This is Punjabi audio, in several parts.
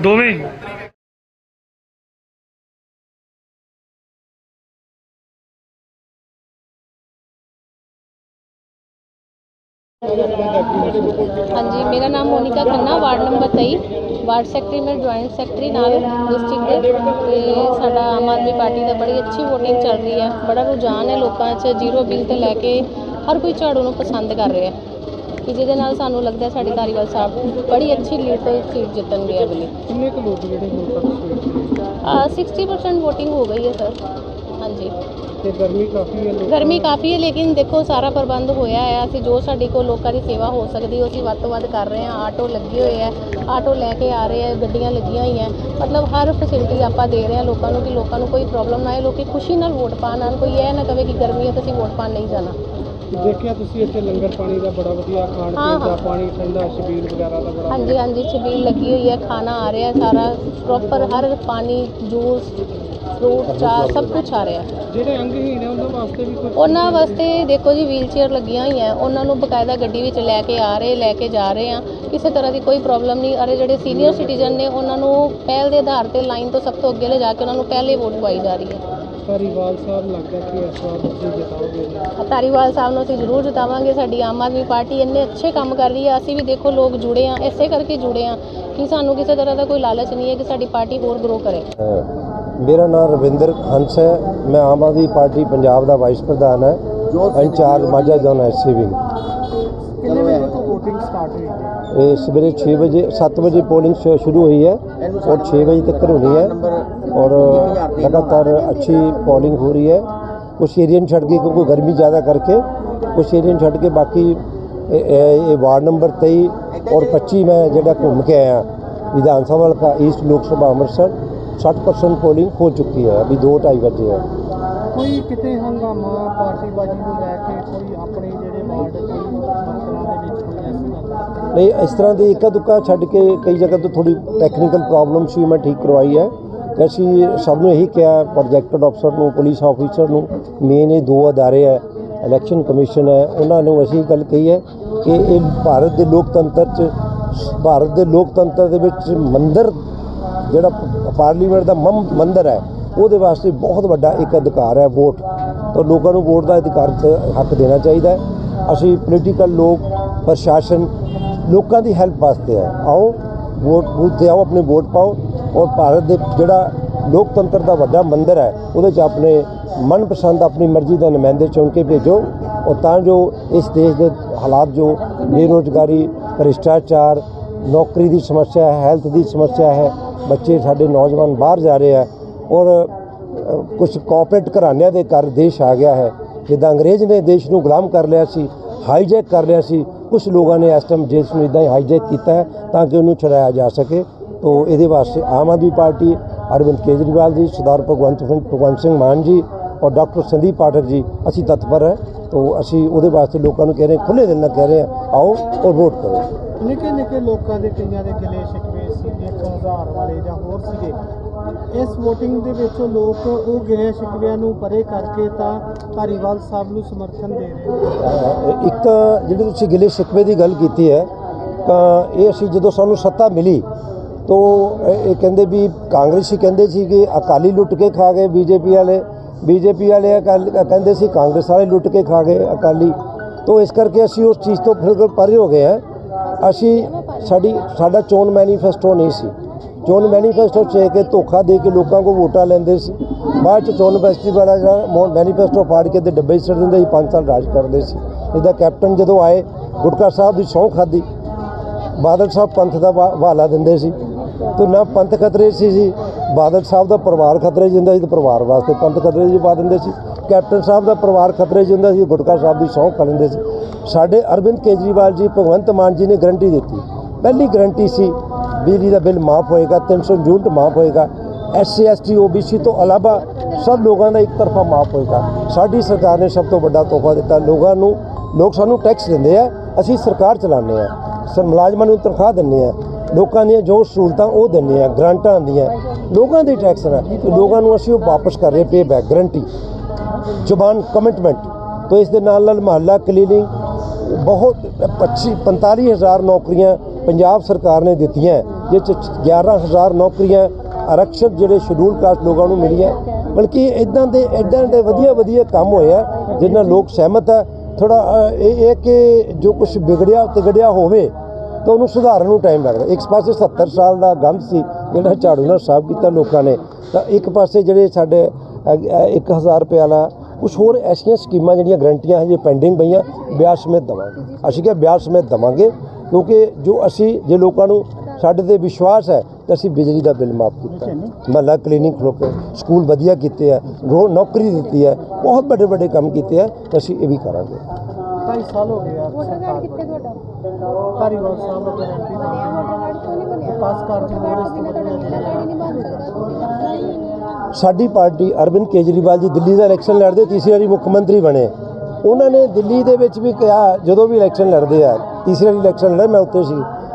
ਦੋਵੇਂ? ਹਾਂਜੀ, ਮੇਰਾ ਨਾਮ Monika Khanna, ward number 23 ward secretary ਮੈਂ ਜੁਆਇੰਟ ਸੈਕਟਰੀ ਨਾਲ ਡਿਸਟ੍ਰਿਕਟ ਦੇ ਤੇ ਸਾਡਾ ਆਮ ਆਦਮੀ ਪਾਰਟੀ ਦਾ ਬੜੀ ਅੱਛੀ ਵੋਟਿੰਗ ਚੱਲ ਰਹੀ ਹੈ। ਬੜਾ ਰੁਝਾਨ ਹੈ ਲੋਕਾਂ 'ਚ। ਜ਼ੀਰੋ ਬਿੱਲ 'ਤੇ ਲੈ ਕੇ ਹਰ ਕੋਈ ਝਾੜੂ ਨੂੰ ਪਸੰਦ ਕਰ ਰਿਹਾ ਕਿ ਜਿਹਦੇ ਨਾਲ ਸਾਨੂੰ ਲੱਗਦਾ ਸਾਡੀ ਧਾਰੀਵਾਲ ਸਾਹਿਬ ਬੜੀ ਅੱਛੀ ਲੀਡ ਤੇ ਸੀਟ ਜਿੱਤਣਗੇ ਅਗਲੀ। ਕਿੰਨੇ ਕੁ ਲੋਕ ਜਿਹੜੇ ਹੁਣ ਤੱਕ ਅਹ 60% VOTING ਹੋ ਗਈ ਹੈ ਸਰ ਹਾਂਜੀ। ਤੇ ਗਰਮੀ ਕਾਫੀ ਹੈ ਗਰਮੀ ਕਾਫੀ ਹੈ ਲੇਕਿਨ ਦੇਖੋ ਸਾਰਾ ਪ੍ਰਬੰਧ ਹੋਇਆ ਹੈ ਅਸੀਂ ਜੋ ਸਾਡੇ ਕੋਲ ਲੋਕਾਂ ਦੀ ਸੇਵਾ ਹੋ ਸਕਦੀ ਉਹ ਅਸੀਂ ਵੱਧ ਤੋਂ ਵੱਧ ਕਰ ਰਹੇ ਹਾਂ। ਆਟੋ ਲੱਗੇ ਹੋਏ ਆ। ਆਟੋ ਲੈ ਕੇ ਆ ਰਹੇ ਆ ਗੱਡੀਆਂ ਲੱਗੀਆਂ ਹੋਈਆਂ। ਮਤਲਬ ਹਰ ਫੈਸਿਲਿਟੀ ਆਪਾਂ ਦੇ ਰਹੇ ਹਾਂ ਲੋਕਾਂ ਨੂੰ ਕਿ ਲੋਕਾਂ ਨੂੰ ਕੋਈ ਪ੍ਰੋਬਲਮ ਨਾ ਆਏ। ਲੋਕੀ ਖੁਸ਼ੀ ਨਾਲ ਵੋਟ ਪਾਣ ਆਉਣ ਕੋਈ ਇਹ ਨਾ ਕਵੇ ਕਿ ਗਰਮੀ ਹੈ ਤਾਂ ਅਸੀਂ ਵੋਟ ਪਾਣ ਨਹੀਂ ਜਾਣਾ। ਦੇਖਿਆ ਤੁਸੀਂ ਇੱਥੇ ਲੰਗਰ ਪਾਣੀ ਦਾ ਬੜਾ ਵਧੀਆ ਖਾਣ ਪੀਣ ਦਾ। ਪਾਣੀ ਠੰਡਾ ਛਬੀਲ ਵਗੈਰਾ ਦਾ ਬੜਾ ਹਾਂਜੀ ਹਾਂਜੀ ਛਬੀਲ ਲੱਗੀ ਹੋਈ ਹੈ ਖਾਣਾ ਆ ਰਿਹਾ ਸਾਰਾ ਪ੍ਰੋਪਰ ਹਰ ਪਾਣੀ ਜੂਸ ਫਰੂਟ ਚਾਹ ਸਭ ਕੁਝ ਆ ਰਿਹਾ। ਜਿਹੜੇ ਅੰਗਹੀਣ ਹੈ ਉਹਨਾਂ ਵਾਸਤੇ ਵੀ ਕੁਝ ਉਹਨਾਂ ਵਾਸਤੇ ਦੇਖੋ ਜੀ ਵੀਲ ਚੇਅਰ ਲੱਗੀਆਂ ਹੋਈਆਂ ਉਹਨਾਂ ਨੂੰ ਬਕਾਇਦਾ ਗੱਡੀ ਵਿੱਚ ਲੈ ਕੇ ਆ ਰਹੇ ਲੈ ਕੇ ਜਾ ਰਹੇ ਆ ਕਿਸੇ ਤਰ੍ਹਾਂ ਦੀ ਕੋਈ ਪ੍ਰੋਬਲਮ ਨਹੀਂ। ਅਰੇ ਜਿਹੜੇ ਸੀਨੀਅਰ ਸਿਟੀਜ਼ਨ ਨੇ ਉਹਨਾਂ ਨੂੰ ਪਹਿਲ ਦੇ ਆਧਾਰ ਤੇ ਲਾਈਨ ਤੋਂ ਸਭ ਤੋਂ ਅੱਗੇ ਲੈ ਜਾ ਕੇ ਉਹਨਾਂ ਨੂੰ ਪਹਿਲੇ ਵੋਟ ਪਾਈ ਜਾ ਰਹੀ ਹੈ। ਧਾਰੀਵਾਲ ਸਾਹਿਬ ਲੱਗਦਾ ਕਿ ਇਸ ਵਾਰ ਤੁਸੀਂ ਜਿਤਾਓਗੇ ਧਾਰੀਵਾਲ ਸਾਹਿਬ ਨੂੰ ਅਸੀਂ ਜ਼ਰੂਰ ਜਿਤਾਵਾਂਗੇ ਸਾਡੀ ਆਮ ਆਦਮੀ ਪਾਰਟੀ ਇੰਨੇ ਅੱਛੇ ਕੰਮ ਕਰ ਰਹੀ ਹੈ ਅਸੀਂ ਵੀ ਦੇਖੋ ਲੋਕ ਜੁੜੇ ਆ ਇਸੇ ਕਰਕੇ ਜੁੜੇ ਆ ਕਿ ਸਾਨੂੰ ਕਿਸੇ ਤਰ੍ਹਾਂ ਦਾ ਕੋਈ ਲਾਲਚ ਨਹੀਂ ਹੈ ਕਿ ਸਾਡੀ ਪਾਰਟੀ ਹੋਰ ਗਰੋ ਕਰੇ। ਮੇਰਾ ਨਾਮ ਰਵਿੰਦਰ ਹੰਸ ਹੈ ਮੈਂ ਆਮ ਆਦਮੀ ਪਾਰਟੀ ਪੰਜਾਬ ਦਾ ਵਾਈਸ ਪ੍ਰਧਾਨ ਹੈ। Incharge Majha zone SC wing ਕਿੰਨੇ ਵਜੇ ਤੋਂ VOTING ਸਟਾਰਟ ਹੋਈ ਹੈ ਇਹ ਸਵੇਰੇ 6 ਵਜੇ 7 ਵਜੇ ਪੋਲਿੰਗ ਸ਼ੁ- ਸ਼ੁਰੂ ਹੋਈ ਹੈ और 6 बजे तक होनी है और लगातार अच्छी पोलिंग हो रही है कुछ एरिया छड़ के क्योंकि गर्मी ज़्यादा करके कुछ एरिया छड़ के बाकी ए- ए- ये वार्ड नंबर तेई और पच्ची में जरा घूम के आया विधान सभा का ईस्ट लोक सभा अमृतसर साठ परसेंट पोलिंग हो चुकी है अभी दो ढाई बजे है ਕੋਈ ਕਿਤੇ ਹੰਗਾਮਾ ਪਾਰਟੀਬਾਜ਼ੀ ਨੂੰ ਲੈ ਕੇ ਕੋਈ ਆਪਣੇ ਜਿਹੜੇ ਵਾਰਡ ਕੋਈ ਨਹੀਂ, ਇਸ ਤਰ੍ਹਾਂ ਦੀ ਇੱਕਾ ਦੁੱਕਾ ਛੱਡ ਕੇ ਕਈ ਜਗ੍ਹਾ ਤੋਂ ਥੋੜੀ ਟੈਕਨੀਕਲ ਪ੍ਰੋਬਲਮ ਸੀ, ਮੈਂ ਠੀਕ ਕਰਵਾਈ ਹੈ। ਤੇ ਅਸੀਂ ਸਭ ਨੂੰ ਇਹੀ ਕਿਹਾ ਪ੍ਰੋਜੈਕਟਡ ਅਫਸਰ ਨੂੰ ਪੁਲਿਸ ਆਫੀਸਰ ਨੂੰ ਮੇਨ ਇਹ ਦੋ ਅਦਾਰੇ ਹੈ ਇਲੈਕਸ਼ਨ ਕਮਿਸ਼ਨ ਹੈ, ਉਹਨਾਂ ਨੂੰ ਅਸੀਂ ਗੱਲ ਕਹੀ ਹੈ ਕਿ ਇਹ ਭਾਰਤ ਦੇ ਲੋਕਤੰਤਰ 'ਚ, ਭਾਰਤ ਦੇ ਲੋਕਤੰਤਰ ਦੇ ਵਿੱਚ ਮੰਦਰ, ਜਿਹੜਾ ਪਾਰਲੀਮੈਂਟ ਦਾ ਮੰ- ਮੰਦਰ ਹੈ, ਉਹਦੇ ਵਾਸਤੇ ਬਹੁਤ ਵੱਡਾ ਇੱਕ ਅਧਿਕਾਰ ਹੈ ਵੋਟ। ਤਾਂ ਲੋਕਾਂ ਨੂੰ ਵੋਟ ਦਾ ਅਧਿਕਾਰ ਹੱਕ ਦੇਣਾ ਚਾਹੀਦਾ ਹੈ। ਅਸੀਂ ਪੋਲੀਟੀਕਲ ਲੋਕ, ਪ੍ਰਸ਼ਾਸਨ ਲੋਕਾਂ ਦੀ ਹੈਲਪ ਵਾਸਤੇ ਹੈ। ਆਓ, ਵੋਟ ਬੂਥ ਤੇ ਆਓ, ਆਪਣੇ ਵੋਟ ਪਾਓ ਔਰ ਭਾਰਤ ਦੇ ਜਿਹੜਾ ਲੋਕਤੰਤਰ ਦਾ ਵੱਡਾ ਮੰਦਰ ਹੈ, ਉਹਦੇ 'ਚ ਆਪਣੇ ਮਨਪਸੰਦ ਆਪਣੀ ਮਰਜ਼ੀ ਦਾ ਨੁਮਾਇੰਦੇ ਚੁਣ ਕੇ ਭੇਜੋ ਔਰ ਤਾਂ ਜੋ ਇਸ ਦੇਸ਼ ਦੇ ਹਾਲਾਤ ਜੋ ਬੇਰੋਜ਼ਗਾਰੀ, ਭ੍ਰਿਸ਼ਟਾਚਾਰ, ਨੌਕਰੀ ਦੀ ਸਮੱਸਿਆ ਹੈ ਹੈਲਥ ਦੀ ਸਮੱਸਿਆ ਹੈ, ਬੱਚੇ ਸਾਡੇ ਨੌਜਵਾਨ ਬਾਹਰ ਜਾ ਰਹੇ ਆ ਔਰ ਕੁਝ ਕੋਆਪਰੇਟ ਘਰਾਣਿਆਂ ਦੇ ਕਰ ਦੇਸ਼ ਆ ਗਿਆ ਹੈ। ਜਿੱਦਾਂ ਅੰਗਰੇਜ਼ ਨੇ ਦੇਸ਼ ਨੂੰ ਗੁਲਾਮ ਕਰ ਲਿਆ ਸੀ ਹਾਈਜੈਕ ਕਰ ਲਿਆ ਸੀ ਕੁਝ ਲੋਕਾਂ ਨੇ ਇਸ ਟਾਈਮ ਦੇਸ਼ ਨੂੰ ਇਦਾਂ ਹੀ ਹਾਈਜੈਕ ਕੀਤਾ ਹੈ ਤਾਂ ਕਿ ਉਹਨੂੰ ਛੁਡਾਇਆ ਜਾ ਸਕੇ। ਤੋਂ ਇਹਦੇ ਵਾਸਤੇ ਆਮ ਆਦਮੀ ਪਾਰਟੀ ਅਰਵਿੰਦ ਕੇਜਰੀਵਾਲ ਜੀ, ਸਰਦਾਰ ਭਗਵੰਤ ਸਿੰਘ ਭਗਵੰਤ ਸਿੰਘ ਮਾਨ ਜੀ ਔਰ ਡਾਕਟਰ ਸੰਦੀਪ ਪਾਠਕ ਜੀ, ਅਸੀਂ ਤਤਪਰ ਹੈ। ਤੋ ਅਸੀਂ ਉਹਦੇ ਵਾਸਤੇ ਲੋਕਾਂ ਨੂੰ ਕਹਿ ਰਹੇ ਖੁੱਲੇ ਦਿਲ ਨਾਲ ਕਹਿ ਰਹੇ ਹਾਂ, ਆਓ ਔਰ ਵੋਟ ਕਰੋ। ਨਿੱਕੇ ਨਿੱਕੇ ਲੋਕਾਂ ਦੇ ਕਈਆਂ ਦੇ ਗਿਲੇ ਸ਼ਿਕਵੇ ਸੀ 1000 ਵਾਲੇ ਜਾਂ ਹੋਰ ਸੀਗੇ। ਇਸ VOTING ਦੇ ਵਿੱਚ ਲੋਕ ਉਹ ਗਿਲੇ ਸ਼ਿਕਵਿਆਂ ਨੂੰ ਪਰੇ ਕਰਕੇ ਤਾਂ ਧਾਰੀਵਾਲ ਸਾਹਿਬ ਨੂੰ ਸਮਰਥਨ ਦੇ ਰਹੇ ਨੇ। ਇੱਕ ਤਾਂ ਜਿਹੜੀ ਤੁਸੀਂ ਗਿਲੇ ਸ਼ਿਕਵੇ ਦੀ ਗੱਲ ਕੀਤੀ ਹੈ, ਤਾਂ ਇਹ ਅਸੀਂ ਜਦੋਂ ਸਾਨੂੰ ਸੱਤਾ ਮਿਲੀ, ਤੋਂ ਇਹ ਕਹਿੰਦੇ ਵੀ ਕਾਂਗਰਸੀ ਕਹਿੰਦੇ ਸੀ ਕਿ ਅਕਾਲੀ ਲੁੱਟ ਕੇ ਖਾ ਗਏ ਬੀਜੇਪੀ ਵਾਲੇ ਬੀਜੇਪੀ ਵਾਲੇ ਅਕਾਲੀ, ਕਹਿੰਦੇ ਸੀ ਕਾਂਗਰਸ ਵਾਲੇ ਲੁੱਟ ਕੇ ਖਾ ਗਏ ਅਕਾਲੀ। ਤੋਂ ਇਸ ਕਰਕੇ ਅਸੀਂ ਉਸ ਚੀਜ਼ ਤੋਂ ਫਿਰ ਪਰੇ ਹੋ ਗਏ ਹਾਂ। ਅਸੀਂ ਸਾਡੀ, ਸਾਡਾ ਚੋਣ ਮੈਨੀਫੈਸਟੋ ਨਹੀਂ ਸੀ। ਚੋਣ ਮੈਨੀਫੈਸਟੋ ਛੇ ਕੇ ਧੋਖਾ ਦੇ ਕੇ ਲੋਕਾਂ ਕੋ ਵੋਟਾਂ ਲੈਂਦੇ ਸੀ। ਬਾਅਦ ਚ ਚੋਣ ਫੈਸਟੀਵਲ ਆ ਜਿਹੜਾ ਮੈਨੀਫੈਸਟੋ ਪਾੜ ਕੇ ਤੇ ਡੱਬੇ 'ਚ ਸੁੱਟ ਦਿੰਦੇ ਸੀ 5 ਸਾਲ ਰਾਜ ਕਰਦੇ ਸੀ। ਇਹਦਾ ਕੈਪਟਨ ਜਦੋਂ ਆਏ, ਗੁਟਕਾ ਸਾਹਿਬ ਦੀ ਸਹੁੰ ਖਾਦੀ ਬਾਦਲ ਸਾਹਿਬ ਪੰਥ ਦਾ ਵਾ- ਹਵਾਲਾ ਦਿੰਦੇ ਸੀ। ਤੇ ਨਾ ਪੰਥ ਖਤਰੇ ਸੀ ਜੀ, ਬਾਦਲ ਸਾਹਿਬ ਦਾ ਪਰਿਵਾਰ ਖਤਰੇ 'ਚ ਹੁੰਦਾ ਸੀ ਤੇ ਪਰਿਵਾਰ ਵਾਸਤੇ ਪੰਥ ਖਤਰੇ 'ਚ ਪਾ ਦਿੰਦੇ ਸੀ। ਕੈਪਟਨ ਸਾਹਿਬ ਦਾ ਪਰਿਵਾਰ ਖਤਰੇ 'ਚ ਹੁੰਦਾ ਸੀ, ਗੁਟਕਾ ਸਾਹਿਬ ਦੀ ਸਹੁੰ ਖਾ ਲੈਂਦੇ ਸੀ। ਸਾਡੇ ਅਰਵਿੰਦ ਕੇਜਰੀਵਾਲ ਜੀ, ਭਗਵੰਤ ਮਾਨ ਜੀ ਨੇ ਗਰੰਟੀ ਦਿੱਤੀ। ਪਹਿਲੀ ਗਰੰਟੀ ਸੀ ਬਿਜਲੀ ਦਾ ਬਿੱਲ ਮਾਫ ਹੋਏਗਾ 300 ਯੂਨਿਟ ਮਾਫ ਹੋਏਗਾ ਐਸਸੀ ਐਸਟੀ ਓਬੀਸੀ ਤੋਂ ਇਲਾਵਾ ਸਭ ਲੋਕਾਂ ਦਾ ਇੱਕ ਤਰਫਾ ਮਾਫ ਹੋਏਗਾ। ਸਾਡੀ ਸਰਕਾਰ ਨੇ ਸਭ ਤੋਂ ਵੱਡਾ ਤੋਹਫਾ ਦਿੱਤਾ। ਲੋਕਾਂ ਨੂੰ, ਲੋਕ ਸਾਨੂੰ ਟੈਕਸ ਦਿੰਦੇ ਆ, ਅਸੀਂ ਸਰਕਾਰ ਚਲਾਉਂਦੇ ਆ। ਸਰ, ਮੁਲਾਜ਼ਮਾਂ ਨੂੰ ਤਨਖਾਹ ਦਿੰਦੇ ਆ। ਲੋਕਾਂ ਦੀਆਂ ਜੋ ਸਹੂਲਤਾਂ ਉਹ ਦਿੰਦੇ ਆ, ਗ੍ਰਾਂਟਾਂ ਆਉਂਦੀਆਂ ਲੋਕਾਂ ਦੇ ਟੈਕਸ ਨਾਲ ਤੇ ਲੋਕਾਂ ਨੂੰ ਅਸੀਂ ਉਹ ਵਾਪਸ ਕਰ ਰਹੇ ਪੇ ਬੈਕ ਗਰੰਟੀ ਜ਼ੁਬਾਨ ਕਮਿਟਮੈਂਟ ਤੋਂ ਇਸ ਦੇ ਨਾਲ ਨਾਲ ਮਹੱਲਾ ਕਲੀਨਿੰਗ ਬਹੁਤ 25 45000 ਨੌਕਰੀਆਂ ਪੰਜਾਬ ਸਰਕਾਰ ਨੇ ਦਿੱਤੀਆਂ। ਜਿਸ 'ਚ 11000 ਨੌਕਰੀਆਂ ਆਰਕਸ਼ਿਤ ਜਿਹੜੇ ਸ਼ਡਿਊਲ ਕਾਸਟ ਲੋਕਾਂ ਨੂੰ ਮਿਲੀਆਂ। ਬਲਕਿ ਇਦਾਂ ਦੇ ਇਦਾਂ ਦੇ ਵਧੀਆ ਵਧੀਆ ਕੰਮ ਹੋਇਆ ਜਿਨ੍ਹਾਂ ਲੋਕ ਸਹਿਮਤ ਹੈ ਥੋੜਾ ਇਹ ਇਹ ਕਿ ਜੋ ਕੁਝ ਵਿਗੜਿਆ, ਤਿਗੜਿਆ ਹੋਵੇ, ਤਾਂ ਉਹਨੂੰ ਸੁਧਾਰਨ ਨੂੰ ਟਾਈਮ ਲੱਗਦਾ। ਇੱਕ ਪਾਸੇ 70 ਸਾਲ ਦਾ ਗੰਦ ਸੀ, ਜਿਹੜਾ ਝਾੜੂ ਨਾਲ ਸਾਫ਼ ਕੀਤਾ ਲੋਕਾਂ ਨੇ, ਤਾਂ ਇੱਕ ਪਾਸੇ ਜਿਹੜੇ ਸਾਡੇ 1000 ਰੁਪਏ ਵਾਲਾ ਕੁਝ ਹੋਰ ਐਸੀਆਂ ਸਕੀਮਾਂ ਜਿਹੜੀਆਂ ਗਰੰਟੀਆਂ ਹਜੇ ਪੈਂਡਿੰਗ ਪਈਆਂ, ਵਿਆਜ ਸਮੇਤ ਦੇਵਾਂਗੇ। ਅਸੀਂ ਕਿਹਾ ਵਿਆਜ ਸਮੇਤ ਦੇਵਾਂਗੇ, ਕਿਉਂਕਿ ਜੋ ਅਸੀਂ, ਜੇ ਲੋਕਾਂ ਨੂੰ ਸਾਡੇ ਤੇ ਵਿਸ਼ਵਾਸ ਹੈ ਤਾਂ ਅਸੀਂ ਬਿਜਲੀ ਦਾ ਬਿੱਲ ਮਾਫ ਕੀਤਾ। ਮਹੱਲਾ ਕਲੀਨਿਕ ਖੋਲ੍ਹੇ ਸਕੂਲ ਵਧੀਆ ਕੀਤੇ ਆ ਰੋ ਨੌਕਰੀ ਦਿੱਤੀ ਹੈ ਬਹੁਤ ਵੱਡੇ ਵੱਡੇ ਕੰਮ ਕੀਤੇ ਆ ਤਾਂ ਅਸੀਂ ਇਹ ਵੀ ਕਰਾਂਗੇ। ਢਾਈ ਸਾਲ ਹੋ ਗਏ ਆ ਵੋਟਰ ਕਾਰਡ ਕਿੱਥੇ ਤੁਹਾਡਾ? ਧਾਰੀਵਾਲ ਸਾਹਿਬ ਆਪਣੇ ਐਮਪੀ ਬਣਿਆ ਵੋਟਰ ਕਾਰਡ ਕਿਉਂ ਨਹੀਂ ਬਣਿਆ? ਵਿਕਾਸ ਕਾਰਜ ਹੋਰ ਇਸ ਤੋਂ ਬਿਨਾਂ ਤੁਹਾਡਾ ਨੀਲਾ ਕਾਰਡ ਹੀ ਨਹੀਂ ਬਣ ਸਕਦਾ। ਸਾਡੀ ਪਾਰਟੀ ਅਰਵਿੰਦ ਕੇਜਰੀਵਾਲ ਜੀ ਦਿੱਲੀ ਦਾ ਇਲੈਕਸ਼ਨ ਲੜਦੇ ਤੀਸਰੀ ਵਾਰੀ ਮੁੱਖ ਮੰਤਰੀ ਬਣੇ। ਉਹਨਾਂ ਨੇ ਦਿੱਲੀ ਦੇ ਵਿੱਚ ਵੀ ਕਿਹਾ ਜਦੋਂ ਵੀ ਇਲੈਕਸ਼ਨ ਲੜਦੇ ਆ ਤੀਸਰੀ ਵਾਰੀ ਇਲੈਕਸ਼ਨ ਲੜੇ ਮੈਂ ਉੱਥੇ ਸੀ।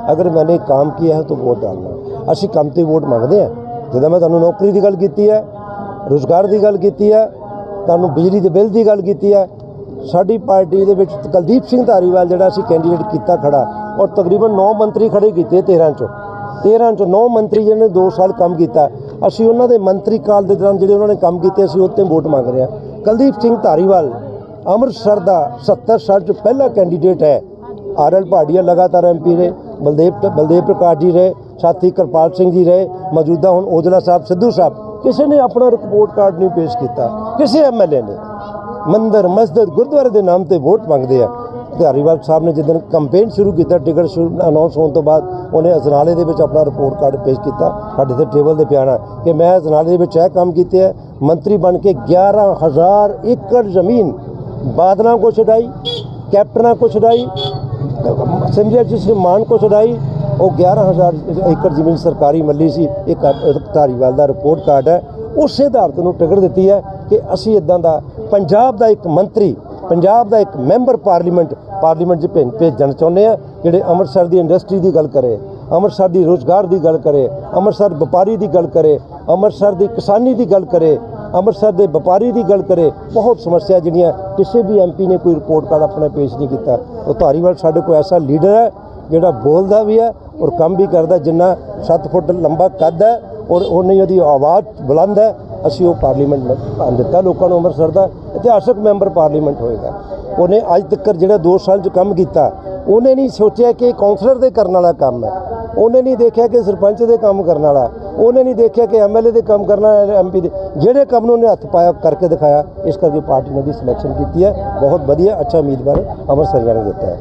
ਅਗਰ ਮੈਨੇ ਕੰਮ ਕੀਤਾ ਹੈ ਤਾਂ ਵੋਟ ਡਾਲਣਾ ਅਸੀਂ ਕੰਮ ਤੇ ਵੋਟ ਮੰਗਦੇ ਆ ਜਦੋਂ ਮੈਂ ਤੁਹਾਨੂੰ ਨੌਕਰੀ ਦੀ ਗੱਲ ਕੀਤੀ ਹੈ, ਰੋਜ਼ਗਾਰ ਦੀ ਗੱਲ ਕੀਤੀ ਹੈ, ਤੁਹਾਨੂੰ ਬਿਜਲੀ ਦੇ ਬਿੱਲ ਦੀ ਗੱਲ ਕੀਤੀ ਹੈ, ਸਾਡੀ ਪਾਰਟੀ ਦੇ ਵਿੱਚ ਕੁਲਦੀਪ ਸਿੰਘ ਧਾਰੀਵਾਲ ਜਿਹੜਾ ਅਸੀਂ ਕੈਂਡੀਡੇਟ ਕੀਤਾ ਖੜਾ ਔਰ ਤਕਰੀਬਨ 9 ਮੰਤਰੀ ਖੜੇ ਕੀਤੇ 13 ਚੋਂ। 13 ਚੋਂ 9 ਮੰਤਰੀ ਜਿਹਨਾਂ ਨੇ 2 ਸਾਲ ਕੰਮ ਕੀਤਾ। ਅਸੀਂ ਉਹਨਾਂ ਦੇ ਮੰਤਰੀ ਕਾਲ ਦੇ ਦੌਰਾਨ ਜਿਹੜੇ ਉਹਨਾਂ ਨੇ ਕੰਮ ਕੀਤੇ, ਅਸੀਂ ਉੱਤੇ ਵੋਟ ਮੰਗ ਰਹੇ ਹਾਂ। ਕੁਲਦੀਪ ਸਿੰਘ ਧਾਰੀਵਾਲ ਅੰਮ੍ਰਿਤਸਰ ਦਾ 70 ਸਾਲ ਚ ਪਹਿਲਾ ਕੈਂਡੀਡੇਟ ਹੈ। ਆਰਐਲ ਭਾਟੀਆ ਲਗਾਤਾਰ ਐਮਪੀ ਰਹੇ, ਬਲਦੇਵ ਬਲਦੇਵ ਪ੍ਰਕਾਸ਼ ਜੀ ਰਹੇ, ਸਾਥੀ ਕਿਰਪਾਲ ਸਿੰਘ ਜੀ ਰਹੇ, ਮੌਜੂਦਾ ਹੁਣ ਔਜਲਾ ਸਾਹਿਬ, ਸਿੱਧੂ ਸਾਹਿਬ, ਕਿਸੇ ਨੇ ਆਪਣਾ ਰਿਪੋਰਟ ਕਾਰਡ ਨਹੀਂ ਪੇਸ਼ ਕੀਤਾ। ਕਿਸੇ ਐਮਐਲਏ ਨੇ। ਮੰਦਰ, ਮਸਜਿਦ, ਗੁਰਦੁਆਰੇ ਦੇ ਨਾਮ ਤੇ ਵੋਟ ਮੰਗਦੇ ਆ। ਧਾਰੀਵਾਲ ਸਾਹਿਬ ਨੇ ਜਦੋਂ ਕੰਪੇਨ ਸ਼ੁਰੂ ਕੀਤਾ, ਟਿਕਟ ਸ਼ੁਰੂ ਅਨਾਉਂਸ ਹੋਣ ਤੋਂ ਬਾਅਦ, ਉਹਨੇ ਅਜਨਾਲੇ ਦੇ ਵਿੱਚ ਆਪਣਾ ਰਿਪੋਰਟ ਕਾਰਡ ਪੇਸ਼ ਕੀਤਾ। ਸਾਡੇ ਤੇ ਟੇਬਲ ਤੇ ਪਿਆਣਾ ਕਿ ਮੈਂ ਅਜਨਾਲੇ ਦੇ ਵਿੱਚ ਇਹ ਕੰਮ ਕੀਤੇ ਹੈ ਮੰਤਰੀ ਬਣ ਕੇ 11000 ਏਕੜ ਜ਼ਮੀਨ ਬਾਦਲਾਂ ਕੋ ਛਡਾਈ, ਕੈਪਟਨਾਂ ਕੋ ਛਡਾਈ ਸਿਮਰਜੀਤ ਜੀ ਸਿੰਘ ਮਾਨ ਕੋ ਛਡਾਈ ਉਹ 11000 ਏਕੜ ਜ਼ਮੀਨ ਸਰਕਾਰੀ ਮੱਲੀ ਸੀ, ਇੱਕ ਧਾਰੀਵਾਲ ਦਾ ਰਿਪੋਰਟ ਕਾਰਡ ਹੈ। ਉਸੇ ਆਧਾਰ ਨੂੰ ਟਿਕਟ ਦਿੱਤੀ ਹੈ ਕਿ ਅਸੀਂ ਇਦਾਂ ਦਾ ਪੰਜਾਬ ਦਾ ਇੱਕ ਮੰਤਰੀ, ਪੰਜਾਬ ਦਾ ਇੱਕ ਮੈਂਬਰ ਪਾਰਲੀਮੈਂਟ ਪਾਰਲੀਮੈਂਟ 'ਚ ਭੇਜ, ਭੇਜਣਾ ਚਾਹੁੰਦੇ ਆ ਜਿਹੜੇ ਅੰਮ੍ਰਿਤਸਰ ਦੀ ਇੰਡਸਟਰੀ ਦੀ ਗੱਲ ਕਰੇ, ਅੰਮ੍ਰਿਤਸਰ ਦੀ ਰੋਜ਼ਗਾਰ ਦੀ ਗੱਲ ਕਰੇ, ਅੰਮ੍ਰਿਤਸਰ ਵਪਾਰੀ ਦੀ ਗੱਲ ਕਰੇ, ਅੰਮ੍ਰਿਤਸਰ ਦੀ ਕਿਸਾਨੀ ਦੀ ਗੱਲ ਕਰੇ ਅੰਮ੍ਰਿਤਸਰ ਦੇ ਵਪਾਰੀ ਦੀ ਗੱਲ ਕਰੇ, ਬਹੁਤ ਸਮੱਸਿਆ ਜਿਹੜੀਆਂ ਕਿਸੇ ਵੀ ਐਮਪੀ ਨੇ ਕੋਈ ਰਿਪੋਰਟ ਕਾਰਡ ਆਪਣਾ ਪੇਸ਼ ਨਹੀਂ ਕੀਤਾ। ਉਹ ਧਾਰੀਵਾਲ ਸਾਡੇ ਕੋਲ ਐਸਾ ਲੀਡਰ ਹੈ, ਜਿਹੜਾ ਬੋਲਦਾ ਵੀ ਹੈ ਔਰ ਕੰਮ ਵੀ ਕਰਦਾ, ਜਿੰਨਾ 7 ਫੁੱਟ ਲੰਬਾ ਕੱਦ ਹੈ ਔਰ ਉਹਨੇ ਉਹਦੀ ਆਵਾਜ਼ ਬੁਲੰਦ ਹੈ, ਅਸੀਂ ਉਹ ਪਾਰਲੀਮੈਂਟ ਵਿੱਚ ਦਿੱਤਾ, ਲੋਕਾਂ ਨੂੰ ਅੰਮ੍ਰਿਤਸਰ ਦਾ ਇਤਿਹਾਸਕ ਮੈਂਬਰ ਪਾਰਲੀਮੈਂਟ ਹੋਏਗਾ। ਉਹਨੇ ਅੱਜ ਤੱਕ ਜਿਹੜਾ 2 ਸਾਲ 'ਚ ਕੰਮ ਕੀਤਾ, ਉਹਨੇ ਨਹੀਂ ਸੋਚਿਆ ਕਿ ਕਾਉਂਸਲਰ ਦੇ ਕਰਨ ਵਾਲਾ ਕੰਮ ਹੈ। ਉਹਨੇ ਨਹੀਂ ਦੇਖਿਆ ਕਿ ਸਰਪੰਚ ਦੇ ਕੰਮ ਕਰਨ ਵਾਲਾ ਉਹਨੇ ਨਹੀਂ ਦੇਖਿਆ ਕਿ ਐਮਐਲਏ ਦੇ ਕੰਮ ਕਰਨਾ ਹੈ ਐਮਪੀ ਦੇ। ਜਿਹੜੇ ਕੰਮ ਨੂੰ ਉਹਨੇ ਹੱਥ ਪਾਇਆ ਕਰਕੇ ਦਿਖਾਇਆ। ਇਸ ਕਰਕੇ ਪਾਰਟੀ ਨੇ ਉਹਦੀ ਸਿਲੈਕਸ਼ਨ ਕੀਤੀ ਹੈ। ਬਹੁਤ ਵਧੀਆ, ਅੱਛਾ ਉਮੀਦਵਾਰ ਅੰਮ੍ਰਿਤਸਰੀਆਂ ਨੇ ਦਿੱਤਾ ਹੈ।